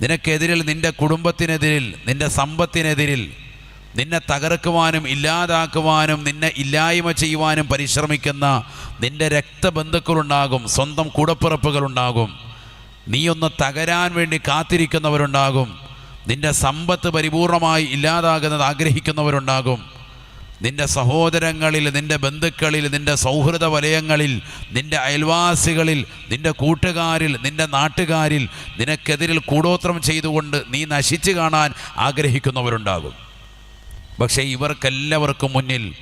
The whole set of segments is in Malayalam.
നിനക്കെതിരിൽ നിന്റെ കുടുംബത്തിനെതിരിൽ നിന്റെ സമ്പത്തിനെതിരിൽ നിന്നെ തകർക്കുവാനും ഇല്ലാതാക്കുവാനും നിന്നെ ഇല്ലായ്മ ചെയ്യുവാനും പരിശ്രമിക്കുന്ന നിന്റെ രക്തബന്ധുക്കളുണ്ടാകും സ്വന്തം കൂടപ്പിറപ്പുകളുണ്ടാകും. നീയൊന്ന് തകരാൻ വേണ്ടി കാത്തിരിക്കുന്നവരുണ്ടാകും. നിന്റെ സമ്പത്ത് പരിപൂർണമായി ഇല്ലാതാകുന്നത് ആഗ്രഹിക്കുന്നവരുണ്ടാകും. നിന്റെ സഹോദരങ്ങളിൽ നിന്റെ ബന്ധുക്കളിൽ നിന്റെ സൗഹൃദ വലയങ്ങളിൽ നിന്റെ അയൽവാസികളിൽ നിന്റെ കൂട്ടുകാരിൽ നിന്റെ നാട്ടുകാരിൽ നിനക്കെതിരിൽ കൂടോത്രം ചെയ്തുകൊണ്ട് നീ നശിച്ചു കാണാൻ ആഗ്രഹിക്കുന്നവരുണ്ടാകും. പക്ഷേ ഇവർക്കെല്ലാവർക്കും മുന്നിൽ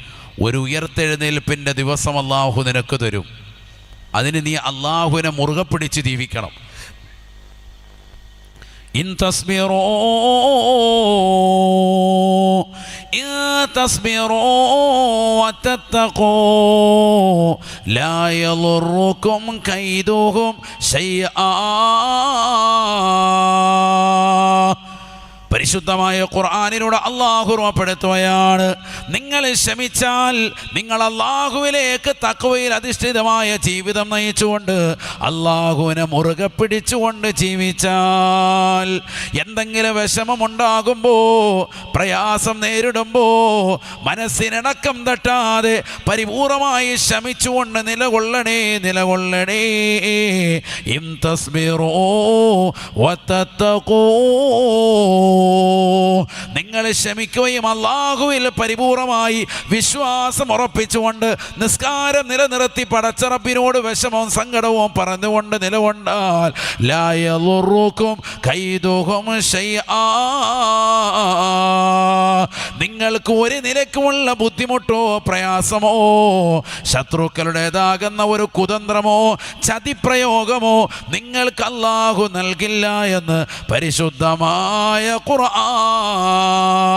ഒരു ഉയർത്തെഴുന്നേൽപ്പിന്റെ ദിവസം അള്ളാഹു നിനക്ക് തരും. അതിന് നീ അള്ളാഹുവിനെ മുറുകെ പിടിച്ച് ജീവിക്കണം. ഇൻ തസ്ബിറോ إن تصبروا وتتقوا لا يضركم كيدهم شيئا. പരിശുദ്ധമായ ഖുർആാനിലൂടെ അള്ളാഹു ഓർമ്മപ്പെടുത്തുകയാണ് നിങ്ങൾ ശ്രമിച്ചാൽ നിങ്ങൾ അള്ളാഹുവിലേക്ക് തക്കവയിൽ അധിഷ്ഠിതമായ ജീവിതം നയിച്ചുകൊണ്ട് അള്ളാഹുവിനെ മുറുകെ പിടിച്ചുകൊണ്ട് ജീവിച്ചാൽ എന്തെങ്കിലും വിഷമമുണ്ടാകുമ്പോൾ പ്രയാസം നേരിടുമ്പോൾ മനസ്സിനടക്കം തട്ടാതെ പരിപൂർണമായി ശമിച്ചുകൊണ്ട് നിലകൊള്ളണേ നിലകൊള്ളണേ. ഇം തസ്ബിറോ വത്തത്തഖൂ നിങ്ങൾ ക്ഷമിക്കുകയും അള്ളാഹുവിൽ പരിപൂർണമായി വിശ്വാസം ഉറപ്പിച്ചുകൊണ്ട് നിസ്കാരം നിലനിർത്തി പടച്ചറപ്പിനോട് വിഷമവും സങ്കടവും പറഞ്ഞുകൊണ്ട് നിലകൊണ്ടാൽ ലായലുറുക്കും കൈതുഹും നിങ്ങൾക്ക് ഒരു നിലക്കുമുള്ള ബുദ്ധിമുട്ടോ പ്രയാസമോ ശത്രുക്കളുടേതാകുന്ന ഒരു കുതന്ത്രമോ ചതിപ്രയോഗമോ നിങ്ങൾക്ക് അല്ലാഹു നൽകില്ല എന്ന് പരിശുദ്ധമായ القرآن.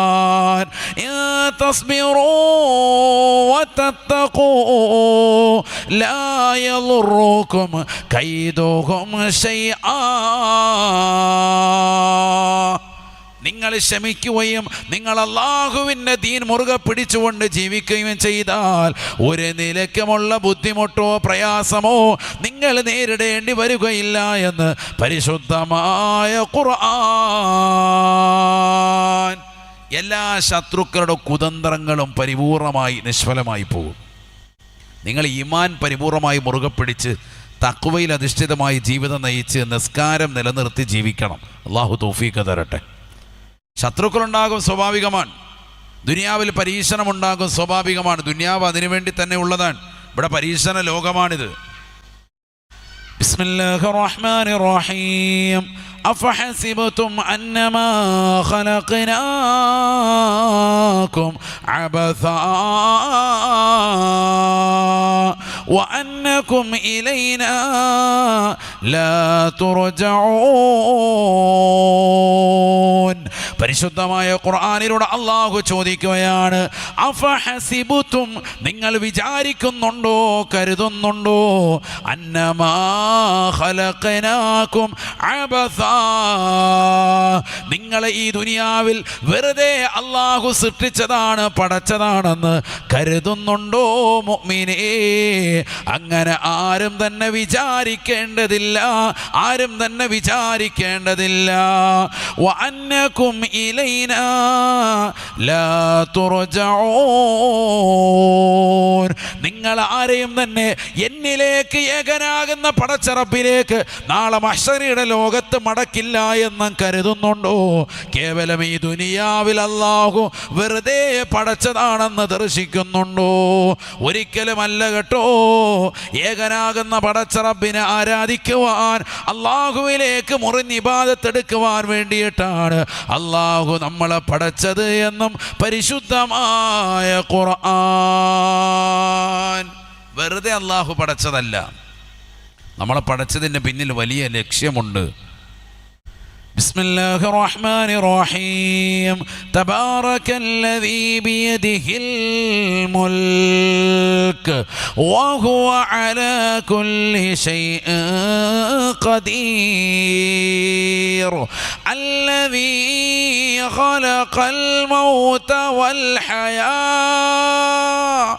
إن تصبروا وتتقوا لا يضركم كيدهم شيئا. നിങ്ങൾ ക്ഷമിക്കുകയും നിങ്ങൾ അള്ളാഹുവിന്റെ ദീൻ മുറുകെ പിടിച്ചുകൊണ്ട് ജീവിക്കുകയും ചെയ്താൽ ഒരു നിലയ്ക്കുമുള്ള ബുദ്ധിമുട്ടോ പ്രയാസമോ നിങ്ങൾ നേരിടേണ്ടി വരികയില്ല എന്ന് പരിശുദ്ധമായ ഖുർആൻ എല്ലാ ശത്രുക്കളുടെ കുതന്ത്രങ്ങളും പരിപൂർണമായി നിഷ്ഫലമായി പോകും. നിങ്ങൾ ഇമാൻ പരിപൂർണമായി മുറുകെ പിടിച്ച് തക്കുവയിൽ അധിഷ്ഠിതമായി ജീവിതം നയിച്ച് നിസ്കാരം നിലനിർത്തി ജീവിക്കണം. അള്ളാഹു തൗഫീഖ് തരട്ടെ. ശത്രുക്കളുണ്ടാകും സ്വാഭാവികമാണ് ദുനിയാവിൽ പരീക്ഷണം ഉണ്ടാകും സ്വാഭാവികമാണ് ദുനിയാവ് അതിനുവേണ്ടി തന്നെ ഉള്ളതാണ് ഇവിടെ പരീക്ഷണ ലോകമാണിത് ബിസ്മില്ലാഹിർ റഹ്മാനിർ റഹീം أفحسبتم أنما خلقناكم عبثا وأنكم إلينا لا ترجعون പരിശുദ്ധമായ ഖുർആാനിലൂടെ അള്ളാഹു ചോദിക്കുകയാണ് അഫഹസിബുത്തും നിങ്ങൾ വിചാരിക്കുന്നുണ്ടോ? കരുതുന്നുണ്ടോ? അന്നമാ ഖലഖനാകും അബസാ. നിങ്ങളെ ഈ ദുനിയാവിൽ വെറുതെ അള്ളാഹു സൃഷ്ടിച്ചതാണ് പടച്ചതാണെന്ന് കരുതുന്നുണ്ടോ മുഅ്മിനേ? അങ്ങനെ ആരും തന്നെ വിചാരിക്കേണ്ടതില്ല ആരും തന്നെ വിചാരിക്കേണ്ടതില്ല. إلينا لا ترجعون. നിങ്ങൾ ആരെയും തന്നെ എന്നിലേക്ക് ഏകനാകുന്ന പടച്ചറപ്പിലേക്ക് നാളെ മഷറിയുടെ ലോകത്ത് മടക്കില്ല എന്ന് കരുതുന്നുണ്ടോ? കേവലം ഈ ദുനിയാവിൽ അല്ലാഹു വെറുതെ പടച്ചതാണെന്ന് ദർശിക്കുന്നുണ്ടോ? ഒരിക്കലുമല്ല കേട്ടോ. ഏകനാകുന്ന പടച്ചറബിനെ ആരാധിക്കുവാൻ അള്ളാഹുവിലേക്ക് മുറിഞ്ഞ് ഇബാദത്തെടുക്കുവാൻ വേണ്ടിയിട്ടാണ് അള്ളാഹു നമ്മളെ പടച്ചത് എന്നും പരിശുദ്ധമായ ഖുർആൻ. വെറുതെ അള്ളാഹു പടച്ചതല്ല നമ്മളെ പടച്ചതിൻ്റെ പിന്നിൽ വലിയ ലക്ഷ്യമുണ്ട് بسم الله الرحمن الرحيم تبارك الذي بيده الملك وهو على كل شيء قدير الذي خلق الموت والحياة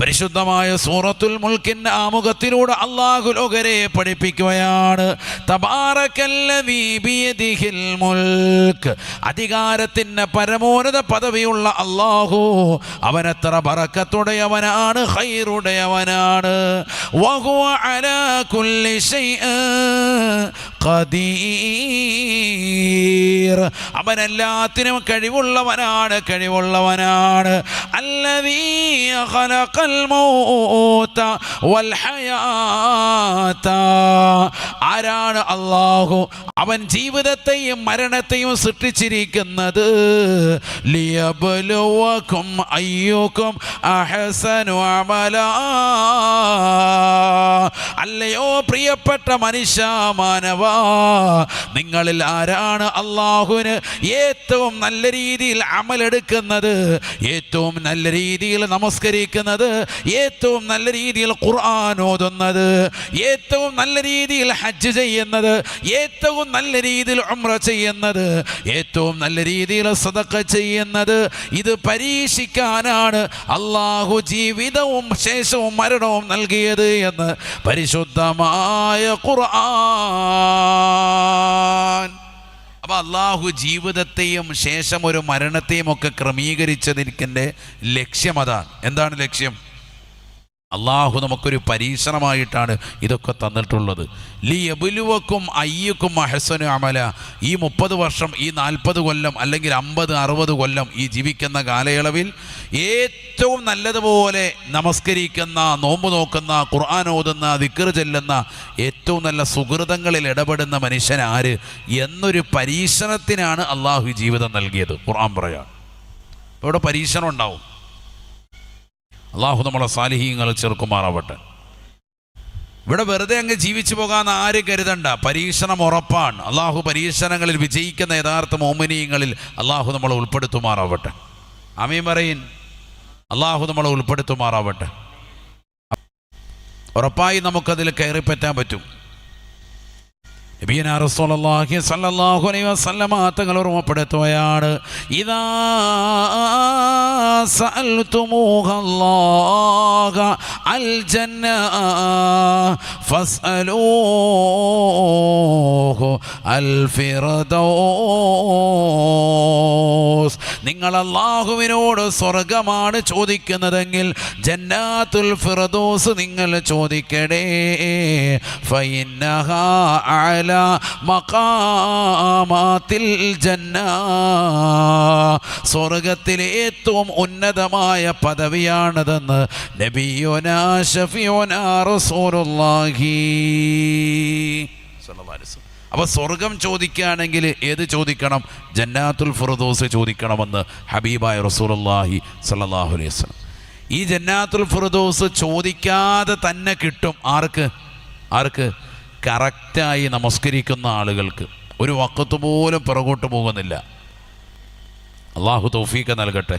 പരിശുദ്ധമായ സൂറത്തുൽ മുൽക്കിന്റെ ആമുഖത്തിലൂടെ അള്ളാഹു ലോകരെ പഠിപ്പിക്കുകയാണ്. അധികാരത്തിന്റെ പരമോന്നത പദവിയുള്ള അള്ളാഹു അവനത്ര പറക്കത്തുടയവനാണ് ഖൈറുടയവനാണ്. വഹുവ അവൻ ഖദീർ. അവനെല്ലാത്തിനും കഴിവുള്ളവനാണ് കഴിവുള്ളവനാണ്. മൗത വൽ ഹയാത. ആരാണ് അല്ലാഹു? അവൻ ജീവിതത്തെയും മരണത്തെയും സൃഷ്ടിച്ചിരിക്കുന്നത്. ലിയബ്ലുവക്കും അയ്യുക്കും അഹസനു അമല. അല്ലയോ പ്രിയപ്പെട്ട മനുഷ്യ മാനവ നിങ്ങളിൽ ആരാണ് അള്ളാഹുവിന് ഏറ്റവും നല്ല രീതിയിൽ അമലെടുക്കുന്നത്? ഏറ്റവും നല്ല രീതിയിൽ നമസ്കരിക്കുന്നത്? ഏറ്റവും നല്ല രീതിയിൽ ഖുർആൻ ഓതുന്നത്? ഏറ്റവും നല്ല രീതിയിൽ ഹജ്ജ് ചെയ്യുന്നത്? ഏറ്റവും നല്ല രീതിയിൽ ഉമ്ര ചെയ്യുന്നത്? ഏറ്റവും നല്ല രീതിയിൽ സദക്ക ചെയ്യുന്നത്? ഇത് പരീക്ഷിക്കാനാണ് അള്ളാഹു ജീവിതവും ശേഷവും മരണവും നൽകിയത് എന്ന് പരിശുദ്ധമായ ഖുർആൻ. അപ്പൊ അള്ളാഹു ജീവിതത്തെയും ശേഷം ഒരു മരണത്തെയും ഒക്കെ ക്രമീകരിച്ചതിന്റെ ലക്ഷ്യം അതാണ്. എന്താണ് ലക്ഷ്യം? അള്ളാഹു നമുക്കൊരു പരീക്ഷണമായിട്ടാണ് ഇതൊക്കെ തന്നിട്ടുള്ളത്. ലി എബുലുവക്കും അയ്യക്കും അഹസനു അമല. ഈ മുപ്പത് വർഷം ഈ നാൽപ്പത് കൊല്ലം അല്ലെങ്കിൽ അമ്പത് അറുപത് കൊല്ലം ഈ ജീവിക്കുന്ന കാലയളവിൽ ഏറ്റവും നല്ലതുപോലെ നമസ്കരിക്കുന്ന നോമ്പ് നോക്കുന്ന ഖുർആൻ ഓതുന്ന ദിക്കർ ചെല്ലുന്ന ഏറ്റവും നല്ല സുഹൃതങ്ങളിൽ ഇടപെടുന്ന മനുഷ്യൻ ആര് എന്നൊരു പരീക്ഷണത്തിനാണ് അള്ളാഹു ജീവിതം നൽകിയത്. ഖുർആൻ പറയാം. ഇവിടെ പരീക്ഷണം ഉണ്ടാവും. അള്ളാഹു നമ്മളെ സാലിഹീങ്ങൾ ചെറുക്കുമാറാവട്ടെ. ഇവിടെ വെറുതെ അങ്ങ് ജീവിച്ചു പോകാൻ ആര് കരുതണ്ട. പരീക്ഷണം ഉറപ്പാണ്. അള്ളാഹു പരീക്ഷണങ്ങളിൽ വിജയിക്കുന്ന യഥാർത്ഥ മോമിനീയങ്ങളിൽ അള്ളാഹു നമ്മളെ ഉൾപ്പെടുത്തുമാറാവട്ടെ. അമീം പറയിൻ. അള്ളാഹു നമ്മളെ ഉൾപ്പെടുത്തുമാറാവട്ടെ. ഉറപ്പായി നമുക്കതിൽ കയറിപ്പറ്റാൻ പറ്റും. റസൂലുള്ളാഹി അലൈഹി വസല്ലമ തങ്ങൾ ഓർമ്മപ്പെടുത്തുകയാണ്. ഇദാ അൽ ജന്ന ഫിർദൗസ് നിങ്ങൾ അള്ളാഹുവിനോട് സ്വർഗമാണ് ചോദിക്കുന്നതെങ്കിൽ ജന്നാത്തുൽ ഫിർദൗസ് നിങ്ങൾ ചോദിക്കടേ ഫൈനഹ അല മഖാമാത്തിൽ ജന്ന. സ്വർഗത്തിലെ ഏറ്റവും ഉന്നതമായ പദവിയാണതെന്ന് നബിയോന ഷഫിയോന റസൂലുള്ളാഹി. അപ്പൊ സ്വർഗം ചോദിക്കുകയാണെങ്കിൽ ഏത് ചോദിക്കണം? ജന്നാത്തുൽ ഫുറദോസ് ചോദിക്കണമെന്ന് ഹബീബായ റസൂലുള്ളാഹി സ്വല്ലല്ലാഹു അലൈഹി വസല്ലം. ഈ ജന്നാത്തുൽ ഫുറദോസ് ചോദിക്കാതെ തന്നെ കിട്ടും. ആർക്ക്? ആർക്ക്? കറക്റ്റായി നമസ്കരിക്കുന്ന ആളുകൾക്ക് ഒരു വക്കത്ത് പോലും പിറകോട്ട് പോകുന്നില്ല. അള്ളാഹു തൗഫീഖ് നൽകട്ടെ.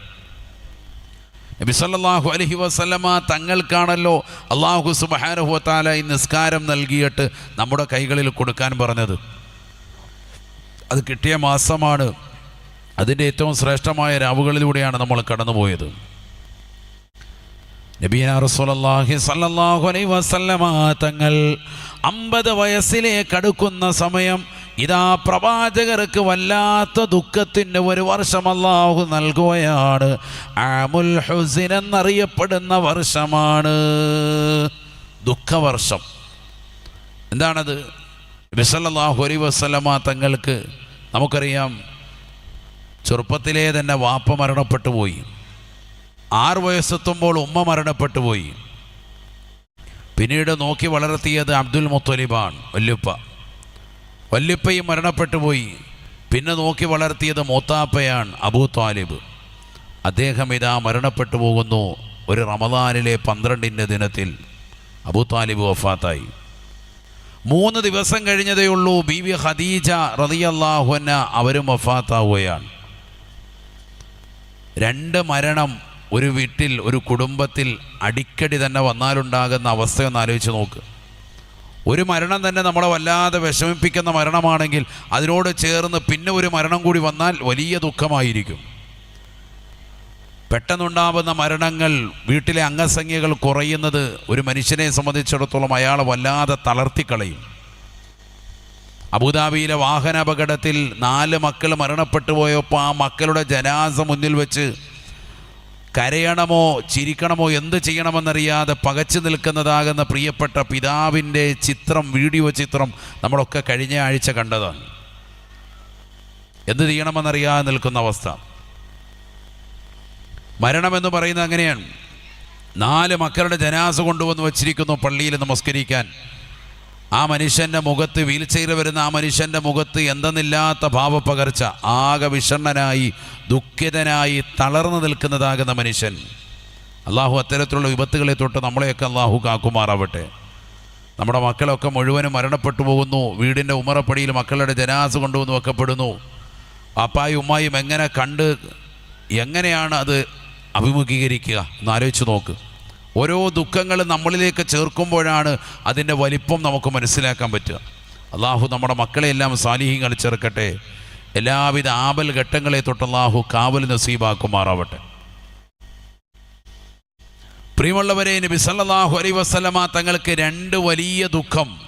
നബി സല്ലല്ലാഹു അലൈഹി വസല്ലമ തങ്ങൾക്കാണല്ലോ അള്ളാഹു സുബ്ഹാനഹു വതആല ഈ നിസ്കാരം നൽകിയിട്ട് നമ്മുടെ കൈകളിൽ കൊടുക്കാൻ പറഞ്ഞത്. അത് കിട്ടിയ മാസമാണ്. അതിന്റെ ഏറ്റവും ശ്രേഷ്ഠമായ രാവുകളിലൂടെയാണ് നമ്മൾ കടന്നുപോയത്. വസല്ലമ തങ്ങൾ അമ്പത് വയസ്സിലേക്ക് അടുക്കുന്ന സമയം ഇതാ പ്രവാചകർക്ക് വല്ലാത്ത ദുഃഖത്തിന്റെ ഒരു വർഷം അള്ളാഹു നൽകുകയാണ്. ആമുൽ ഹുസിൻ എന്നറിയപ്പെടുന്ന വർഷമാണ്. ദുഃഖവർഷം. എന്താണത്? ബിസല്ലാഹു അലൈ വസ്ലമ തങ്ങൾക്ക് നമുക്കറിയാം ചെറുപ്പത്തിലേ തന്നെ വാപ്പ മരണപ്പെട്ടു പോയി. ആറ് വയസ്സെത്തുമ്പോൾ ഉമ്മ മരണപ്പെട്ടു പോയി. പിന്നീട് നോക്കി വളർത്തിയത് അബ്ദുൽ മുത്തലിബാണ് വല്യുപ്പ. വല്യുപ്പയും മരണപ്പെട്ടു പോയി. പിന്നെ നോക്കി വളർത്തിയത് മൂത്താപ്പയാണ് അബൂ താലിബ്. അദ്ദേഹം ഇതാ മരണപ്പെട്ടു പോകുന്നു. ഒരു റമദാനിലെ പന്ത്രണ്ടിന്റെ ദിനത്തിൽ അബൂ താലിബ് വഫാത്തായി. മൂന്ന് ദിവസം കഴിഞ്ഞതേ ഉള്ളൂ ബീവി ഖദീജ റതിയല്ലാഹുന അവരും വഫാത്താവുകയാണ്. രണ്ട് മരണം ഒരു വീട്ടിൽ ഒരു കുടുംബത്തിൽ അടിക്കടി തന്നെ വന്നാലുണ്ടാകുന്ന അവസ്ഥയൊന്ന് ആലോചിച്ച് നോക്ക്. ഒരു മരണം തന്നെ നമ്മളെ വല്ലാതെ വിഷമിപ്പിക്കുന്ന മരണമാണെങ്കിൽ അതിനോട് ചേർന്ന് പിന്നെ ഒരു മരണം കൂടി വന്നാൽ വലിയ ദുഃഖമായിരിക്കും. പെട്ടെന്നുണ്ടാവുന്ന മരണങ്ങൾ വീട്ടിലെ അംഗസംഖ്യകൾ കുറയുന്നത് ഒരു മനുഷ്യനെ സംബന്ധിച്ചിടത്തോളം അയാളെ വല്ലാതെ തളർത്തിക്കളയും. അബുദാബിയിലെ വാഹനാപകടത്തിൽ നാല് മക്കൾ മരണപ്പെട്ടു പോയപ്പോൾ ആ മക്കളുടെ ജനാസ മുന്നിൽ വെച്ച് കരയണമോ ചിരിക്കണമോ എന്ത് ചെയ്യണമെന്നറിയാതെ പകച്ചു നിൽക്കുന്നതാകുന്ന പ്രിയപ്പെട്ട പിതാവിന്റെ ചിത്രം വീഡിയോ ചിത്രം നമ്മളൊക്കെ കഴിഞ്ഞ ആഴ്ച കണ്ടതാണ്. എന്ത് ചെയ്യണമെന്നറിയാതെ നിൽക്കുന്ന അവസ്ഥ. മരണമെന്ന് പറയുന്നത് അങ്ങനെയാണ്. നാല് മക്കളുടെ ജനാസ കൊണ്ടുവന്ന് വച്ചിരിക്കുന്നു പള്ളിയിൽ നമസ്കരിക്കാൻ. ആ മനുഷ്യന്റെ മുഖത്ത് വീൽ വരുന്ന ആ മനുഷ്യന്റെ മുഖത്ത് എന്തെന്നില്ലാത്ത ഭാവപ്പകർച്ച ആകെ വിഷണ്ണനായി ദുഃഖിതനായി തളർന്നു നിൽക്കുന്നതാകുന്ന മനുഷ്യൻ. അള്ളാഹു അത്തരത്തിലുള്ള വിപത്തുകളെ തൊട്ട് നമ്മളെയൊക്കെ അള്ളാഹു കാക്കുമാറാവട്ടെ. നമ്മുടെ മക്കളൊക്കെ മുഴുവനും മരണപ്പെട്ടു പോകുന്നു വീടിന്റെ ഉമ്മറപ്പടിയിൽ മക്കളുടെ ജനാസ് കൊണ്ടുവന്ന് വെക്കപ്പെടുന്നു. അപ്പായും ഉമ്മായും എങ്ങനെ കണ്ട് എങ്ങനെയാണ് അത് അഭിമുഖീകരിക്കുക? എന്ന് ആലോചിച്ച് നോക്ക്. ഓരോ ദുഃഖങ്ങൾ നമ്മളിലേക്ക് ചേർക്കുമ്പോഴാണ് അതിന്റെ വലിപ്പം നമുക്ക് മനസ്സിലാക്കാൻ പറ്റുക. അള്ളാഹു നമ്മുടെ മക്കളെയെല്ലാം സാലിഹ്യങ്ങൾ ചേർക്കട്ടെ. എല്ലാവിധ ആപൽ ഘട്ടങ്ങളെ തൊട്ട് അള്ളാഹു കാവൽ നസീബാക്കുമാറാവട്ടെ. പ്രിയമുള്ളവരെ നബി സല്ലല്ലാഹു അലൈഹി വസല്ലമ തങ്ങൾക്ക് രണ്ട് വലിയ ദുഃഖം.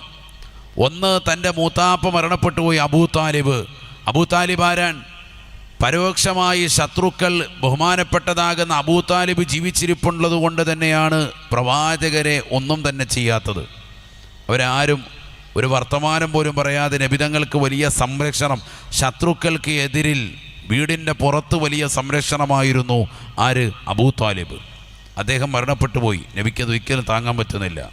ഒന്ന് തന്റെ മൂത്താപ്പ മരണപ്പെട്ടു പോയി അബൂ താലിബ്. അബൂ താലിബ് ആരാൻ? പരോക്ഷമായി ശത്രുക്കൾ ബഹുമാനപ്പെട്ടതാകുന്ന അബൂതാലിബ് ജീവിച്ചിരിപ്പുള്ളത് കൊണ്ട് തന്നെയാണ് പ്രവാചകരെ ഒന്നും തന്നെ ചെയ്യാത്തത്. അവരാരും ഒരു വർത്തമാനം പോലും പറയാതെ നബിതങ്ങൾക്ക് വലിയ സംരക്ഷണം ശത്രുക്കൾക്ക് എതിരിൽ വീടിന്റെ പുറത്ത് വലിയ സംരക്ഷണമായിരുന്നു ആര്? Abu Talib. അദ്ദേഹം മരണപ്പെട്ടു പോയി. നബിക്കത് ഒരിക്കലും താങ്ങാൻ പറ്റുന്നില്ല.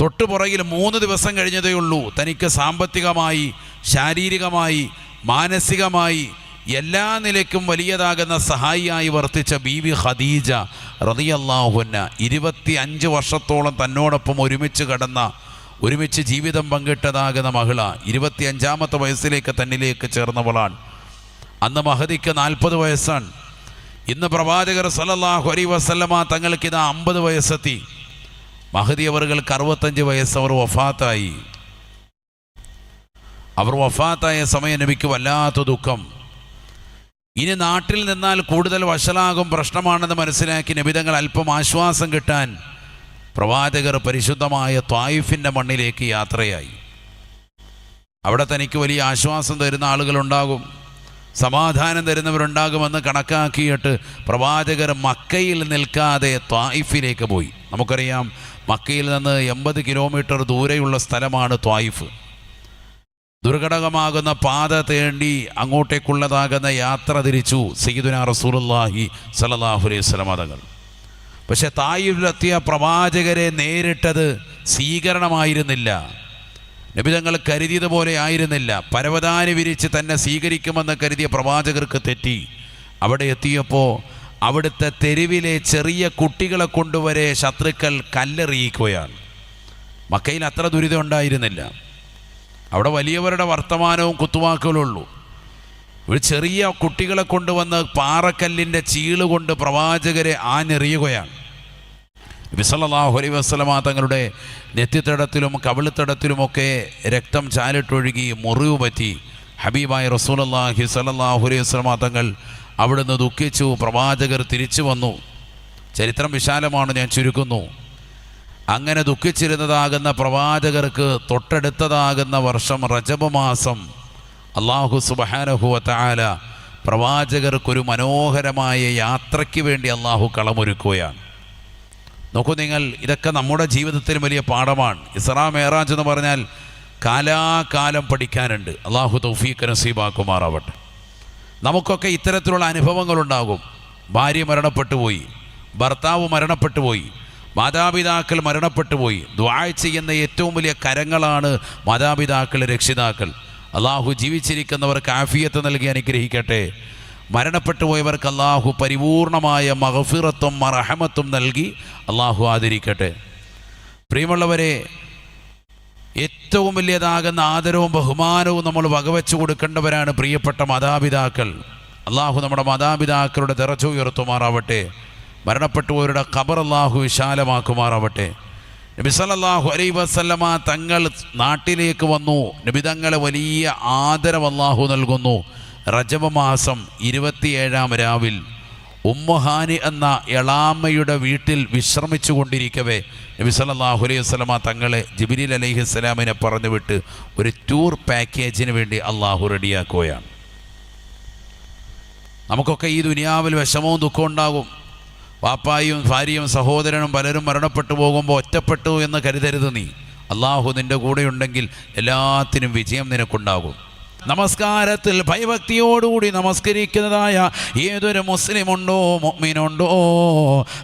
തൊട്ടു പുറകിൽ മൂന്ന് ദിവസം കഴിഞ്ഞതേ ഉള്ളൂ. തനിക്ക് സാമ്പത്തികമായി ശാരീരികമായി മാനസികമായി എല്ലാ നിലയ്ക്കും വലിയതാകുന്ന സഹായിയായി വർത്തിച്ച ബീവി ഖദീജ റതിയല്ലാഹുന്ന ഇരുപത്തി അഞ്ച് വർഷത്തോളം തന്നോടൊപ്പം ഒരുമിച്ച് കടന്ന ഒരുമിച്ച് ജീവിതം പങ്കിട്ടതാകുന്ന മഹിള ഇരുപത്തി അഞ്ചാമത്തെ വയസ്സിലേക്ക് തന്നിലേക്ക് ചേർന്നവളാണ്. അന്ന് മഹദിക്ക് നാൽപ്പത് വയസ്സാണ്. ഇന്ന് പ്രവാചകർ സലല്ലാഹു അലൈ വസല്ലമ തങ്ങൾക്ക് ഇത് അമ്പത് വയസ്സെത്തി. മഹദി അവറുകൾക്ക് അറുപത്തഞ്ച് വയസ്സ് അവർ വഫാത്തായി. അവർ വഫാത്തായ സമയം നബിക്ക് വല്ലാത്ത ദുഃഖം. ഇനി നാട്ടിൽ നിന്നാൽ കൂടുതൽ വഷളാകും പ്രശ്നമാണെന്ന് മനസ്സിലാക്കി നബിതങ്ങൾ അല്പം ആശ്വാസം കിട്ടാൻ പ്രവാചകർ പരിശുദ്ധമായ ത്വായിഫിന്റെ മണ്ണിലേക്ക് യാത്രയായി. അവിടെ തനിക്ക് വലിയ ആശ്വാസം തരുന്ന ആളുകളുണ്ടാകും. സമാധാനം തരുന്നവരുണ്ടാകുമെന്ന് കണക്കാക്കിയിട്ട് പ്രവാചകർ മക്കയിൽ നിൽക്കാതെ ത്വായിഫിലേക്ക് പോയി. നമുക്കറിയാം മക്കയിൽ നിന്ന് എൺപത് കിലോമീറ്റർ ദൂരെയുള്ള സ്ഥലമാണ് ത്വായിഫ് ദുർഘടകമാകുന്ന പാത തേണ്ടി അങ്ങോട്ടേക്കുള്ളതാകുന്ന യാത്ര തിരിച്ചു സയ്യിദുന റസൂലുള്ളാഹി സല്ലല്ലാഹു അലൈഹി തങ്ങൾ പക്ഷെ തായിലെത്തിയ പ്രവാചകരെ നേരിട്ടത് സ്വീകരണമായിരുന്നില്ല. നബിതങ്ങൾ കരുതിയതുപോലെ ആയിരുന്നില്ല. പരവതാനി വിരിച്ച് തന്നെ സ്വീകരിക്കുമെന്ന് കരുതിയ പ്രവാചകർക്ക് തെറ്റി. അവിടെ എത്തിയപ്പോൾ അവിടുത്തെ തെരുവിലെ ചെറിയ കുട്ടികളെ കൊണ്ടുവരെ ശത്രുക്കൾ കല്ലെറിയിക്കുകയാണ്. മക്കയിൽ അത്ര ദുരിതം ഉണ്ടായിരുന്നില്ല. അവിടെ വലിയവരുടെ വർത്തമാനവും കുത്തുവാക്കുകളും ഉള്ളൂ. ഒരു ചെറിയ കുട്ടികളെ കൊണ്ടുവന്ന് പാറക്കല്ലിന്റെ ചീൾ കൊണ്ട് പ്രവാചകരെ ആഞ്ഞെറിയുകയാണ്. വിസലല്ലാഹു അലൈ വസ്ലമ തങ്ങളുടെ നെത്തിത്തടത്തിലും കവിളിത്തടത്തിലുമൊക്കെ രക്തം ചാലിട്ടൊഴുകി മുറിവ് പറ്റി. ഹബീബായ റസൂലല്ലാഹി സലല്ലാഹു അലൈഹി വസ്ലമ തങ്ങൾ അവിടുന്ന് ദുഃഖിച്ചു പ്രവാചകർ തിരിച്ചു വന്നു. ചരിത്രം വിശാലമാണ് ഞാൻ ചുരുക്കുന്നു. അങ്ങനെ ദുഃഖിച്ചിരുന്നതാകുന്ന പ്രവാചകർക്ക് തൊട്ടടുത്തതാകുന്ന വർഷം റജബ് മാസം അള്ളാഹു സുബഹാനഹുവ താല പ്രവാചകർക്കൊരു മനോഹരമായ യാത്രയ്ക്ക് വേണ്ടി അള്ളാഹു കളമൊരുക്കുകയാണ്. നോക്കൂ നിങ്ങൾ ഇതൊക്കെ നമ്മുടെ ജീവിതത്തിൽ വലിയ പാഠമാണ്. ഇസ്രാ മേറാജ് എന്ന് പറഞ്ഞാൽ കാലാകാലം പഠിക്കാനുണ്ട്. അള്ളാഹു തൗഫീഖ് നസീബാക്കുമാറാവട്ടെ. നമുക്കൊക്കെ ഇത്തരത്തിലുള്ള അനുഭവങ്ങളുണ്ടാകും. ഭാര്യ മരണപ്പെട്ടു പോയി ഭർത്താവ് മരണപ്പെട്ടു പോയി മാതാപിതാക്കൾ മരണപ്പെട്ടു പോയി. ചെയ്യുന്ന ഏറ്റവും വലിയ കരങ്ങളാണ് മാതാപിതാക്കൾ രക്ഷിതാക്കൾ. അള്ളാഹു ജീവിച്ചിരിക്കുന്നവർക്ക് ആഫിയത്ത് നൽകി അനുഗ്രഹിക്കട്ടെ. മരണപ്പെട്ടു പോയവർക്ക് അള്ളാഹു പരിപൂർണമായ മഹഫിറത്തും മറഹമത്തും നൽകി അള്ളാഹു ആദരിക്കട്ടെ. പ്രിയമുള്ളവരെ ഏറ്റവും വലിയതാകുന്ന ആദരവും ബഹുമാനവും നമ്മൾ വകവെച്ചു കൊടുക്കേണ്ടവരാണ് പ്രിയപ്പെട്ട മാതാപിതാക്കൾ. അള്ളാഹു നമ്മുടെ മാതാപിതാക്കളുടെ തിറച്ചു ഉയർത്തുമാറാവട്ടെ. മരണപ്പെട്ടുപോയവരുടെ ഖബർ അള്ളാഹു വിശാലമാക്കുമാറാവട്ടെ. നബി സല്ലല്ലാഹു അലൈഹി വസല്ലമ തങ്ങൾ നാട്ടിലേക്ക് വന്നു. നബി തങ്ങളെ വലിയ ആദരവ് അള്ളാഹു നൽകുന്നു. റജബ മാസം ഇരുപത്തിയേഴാം രാവിൽ ഉമ്മഹാനി എന്ന എളാമ്മയുടെ വീട്ടിൽ വിശ്രമിച്ചു കൊണ്ടിരിക്കവേ. നബി സല്ലല്ലാഹു അലൈഹി വസ്ലമ തങ്ങളെ ജിബിരിൽ അലൈഹി സ്വലാമിനെ പറഞ്ഞു വിട്ട് ഒരു ടൂർ പാക്കേജിന് വേണ്ടി അള്ളാഹു റെഡിയാക്കുകയാണ്. നമുക്കൊക്കെ ഈ ദുനിയാവിൽ വിഷമവും ദുഃഖവും ഉണ്ടാകും. വാപ്പായും ഭാര്യയും സഹോദരനും പലരും മരണപ്പെട്ടു പോകുമ്പോൾ ഒറ്റപ്പെട്ടു എന്ന് കരുതരുത് നീ. അള്ളാഹു നിന്റെ കൂടെയുണ്ടെങ്കിൽ എല്ലാത്തിനും വിജയം നിനക്കുണ്ടാകും. നമസ്കാരത്തിൽ ഭയഭക്തിയോടുകൂടി നമസ്കരിക്കുന്നതായ ഏതൊരു മുസ്ലിമുണ്ടോ മുഅ്മിനുണ്ടോ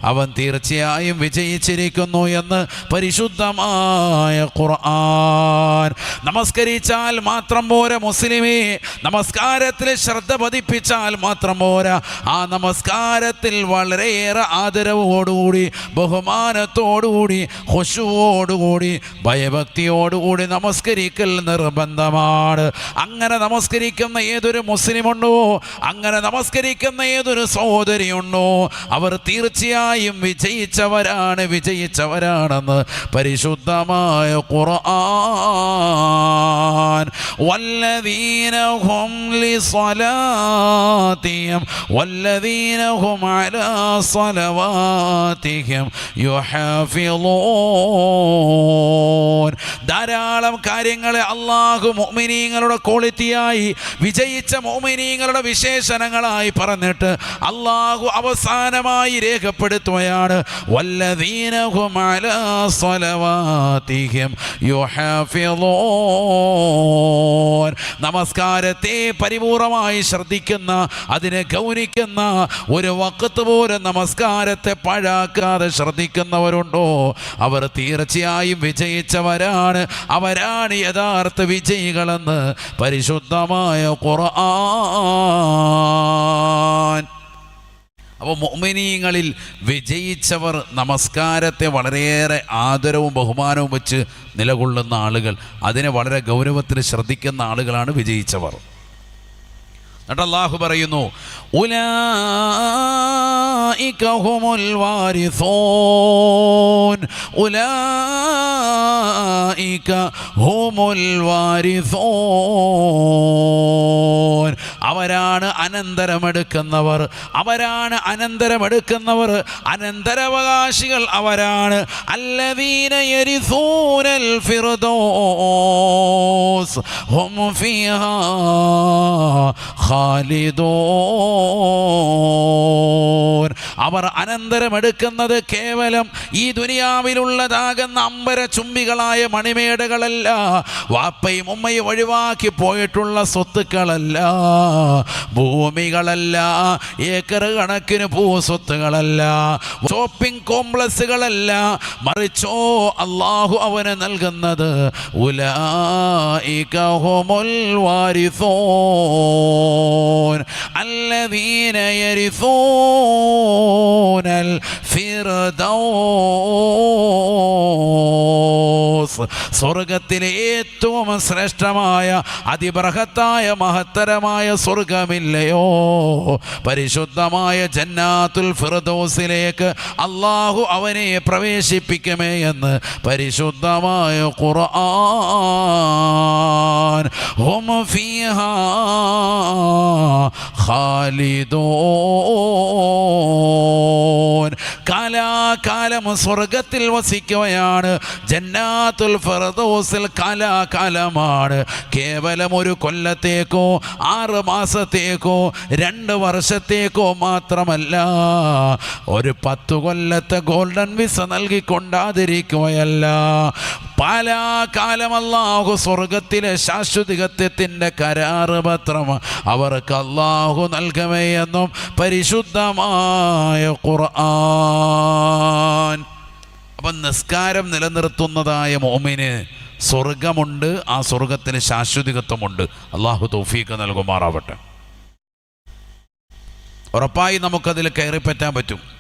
അവൻ തീർച്ചയായും വിജയിച്ചിരിക്കുന്നു എന്ന് പരിശുദ്ധമായ ഖുർആൻ. നമസ്കരിച്ചാൽ മാത്രം പോരാ മുസ്ലിമേ. നമസ്കാരത്തിൽ ശ്രദ്ധ പതിപ്പിച്ചാൽ മാത്രം പോരാ. ആ നമസ്കാരത്തിൽ വളരെയേറെ ആദരവോടുകൂടി ബഹുമാനത്തോടുകൂടി ഹുഷുവോടുകൂടി ഭയഭക്തിയോടുകൂടി നമസ്കരിക്കൽ നിർബന്ധമാണ്. അങ്ങനെ അങ്ങനെ നമസ്കരിക്കുന്ന ഏതൊരു മുസ്ലിമുണ്ടോ അങ്ങനെ നമസ്കരിക്കുന്ന ഏതൊരു സഹോദരിയുണ്ടോ അവർ തീർച്ചയായും വിജയിച്ചവരാണ് വിജയിച്ചവരാണെന്ന് പരിശുദ്ധമായ ഖുർആൻ. ധാരാളം കാര്യങ്ങളെ അള്ളാഹു മുഅ്മിനീങ്ങളുടെ ക്വാളിറ്റി ക്വാളിറ്റിയായി വിജയിച്ച മോമിനീങ്ങളുടെ വിശേഷണങ്ങളായി പറഞ്ഞിട്ട് അള്ളാഹു അവസാനമായി രേഖപ്പെടുത്തുകയാണ്. നമസ്കാരത്തെ പരിപൂർണമായി ശ്രദ്ധിക്കുന്ന അതിനെ ഗൗനിക്കുന്ന ഒരു വക്കത്ത് പോലും നമസ്കാരത്തെ പഴാക്കാതെ ശ്രദ്ധിക്കുന്നവരുണ്ടോ? അവർ തീർച്ചയായും വിജയിച്ചവരാണ്. അവരാണ് യഥാർത്ഥ വിജയികളെന്ന് പരിശുദ്ധമായ ഖുർആൻ. അപ്പോൾ മൊമിനീങ്ങളിൽ വിജയിച്ചവർ നമസ്കാരത്തെ വളരെയേറെ ആദരവും ബഹുമാനവും വെച്ച് നിലകൊള്ളുന്ന ആളുകൾ അതിനെ വളരെ ഗൗരവത്തിൽ ശ്രദ്ധിക്കുന്ന ആളുകളാണ് വിജയിച്ചവർ. എന്നിട്ട് അള്ളാഹു പറയുന്നു അവരാണ് അനന്തരമെടുക്കുന്നവർ അവരാണ് അനന്തരമെടുക്കുന്നവർ അനന്തരവകാശികൾ അവരാണ്. അല്ലദീന യരിസൂനൽ ഫിർദൗസ് ഹും ഫീഹാ ഖാലിദൂൻ അവർ അനന്തരമെടുക്കുന്നത് കേവലം ഈ ദുനിയാവിലുള്ളതാകുന്ന അമ്പര ചുംബികളായ മണിമേടകളല്ല വാപ്പയും ഉമ്മയും ഒഴിവാക്കി പോയിട്ടുള്ള സ്വത്തുക്കളല്ല ഭൂമികളല്ല ഏക്കർ കണക്കിന് ഭൂസ്വത്തുകളല്ല ഷോപ്പിംഗ് കോംപ്ലക്സുകളല്ല മറിച്ചോ അള്ളാഹു അവന് നൽകുന്നത് ഉലായിക ഹുമുൽ വാരിസൂൻ الذين يرثون ഫിർദൗസ് സ്വർഗത്തിലെ ഏറ്റവും ശ്രേഷ്ഠമായ അതിബ്രഹത്തായ മഹത്തരമായ സ്വർഗമില്ലയോ പരിശുദ്ധമായ ജന്നാത്തുൽ ഫിറദോസിലേക്ക് അള്ളാഹു അവനെ പ്രവേശിപ്പിക്കുമേ എന്ന് പരിശുദ്ധമായ ഖുർആൻ. ഹും ഖാലിദൂൻ. കാലാകാലം സ്വർഗത്തിൽ വസിക്കുകയാണ് ജന്നാ ജന്നാത്തുൽ ഫിർദൗസിൽ കാലാകാലമാണ് കേവലം ഒരു കൊല്ലത്തേക്കോ ആറ് മാസത്തേക്കോ രണ്ട് വർഷത്തേക്കോ മാത്രമല്ല ഒരു പത്ത് കൊല്ലത്തെ ഗോൾഡൻ വിസ നൽകിക്കൊണ്ടാതിരിക്കുകയല്ല. പല കാലമല്ലാഹു സ്വർഗത്തിലെ ശാശ്വതികത്വത്തിന്റെ കരാറ് പത്രം അവർക്ക് അള്ളാഹു നൽകമേ എന്നും പരിശുദ്ധമായ ഖുർആൻ. അപ്പം നിസ്കാരം നിലനിർത്തുന്നതായ മോമിന് സ്വർഗമുണ്ട് ആ സ്വർഗത്തിന് ശാശ്വതികത്വമുണ്ട്. അള്ളാഹു തൗഫീക്ക് നൽകുമാറാവട്ടെ. ഉറപ്പായി നമുക്കതിൽ കയറിപ്പറ്റാൻ പറ്റും.